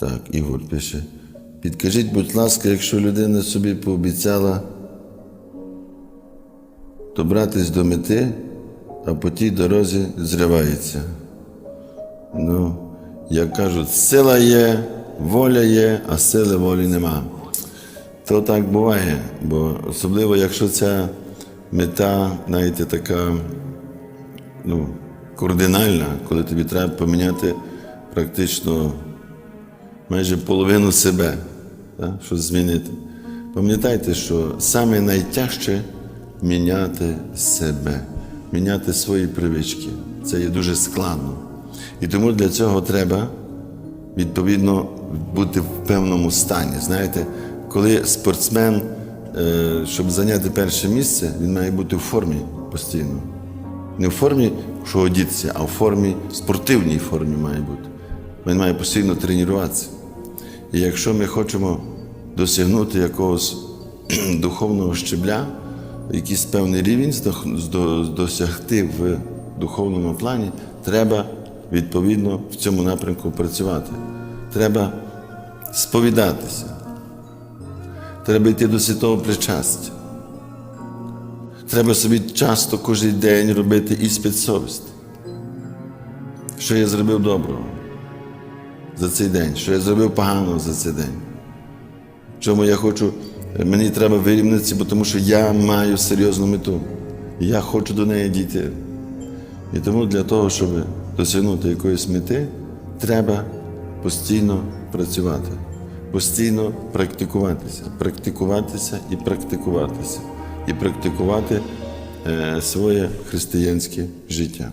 Так, Ігор пише. Підкажіть, будь ласка, якщо людина собі пообіцяла добратись до мети, а по тій дорозі зривається. Ну, як кажуть, сила є, воля є, а сили волі нема. То так буває, бо особливо, якщо ця мета, знаєте, така ну, кардинальна, коли тобі треба поміняти практично майже половину себе, так, щось змінити. Пам'ятайте, що саме найтяжче міняти себе, міняти свої привички. Це є дуже складно. І тому для цього треба відповідно бути в певному стані. Знаєте, коли спортсмен, е, щоб зайняти перше місце, він має бути в формі постійно. Не в формі, що одітися, а в формі, спортивній формі має бути. Він має постійно тренуватися. І якщо ми хочемо досягнути якогось духовного щебля, якийсь певний рівень досягти в духовному плані, треба відповідно в цьому напрямку працювати. Треба сповідатися. Треба йти до святого причастя. Треба собі часто кожен день робити іспит совісті. Що я зробив доброго за цей день, що я зробив поганого за цей день. Чому я хочу, мені треба вирівнятися, бо тому що я маю серйозну мету. Я хочу до неї дійти. І тому для того, щоб досягнути якоїсь мети, треба постійно працювати, постійно практикуватися, практикуватися і практикуватися, і практикувати е, своє християнське життя.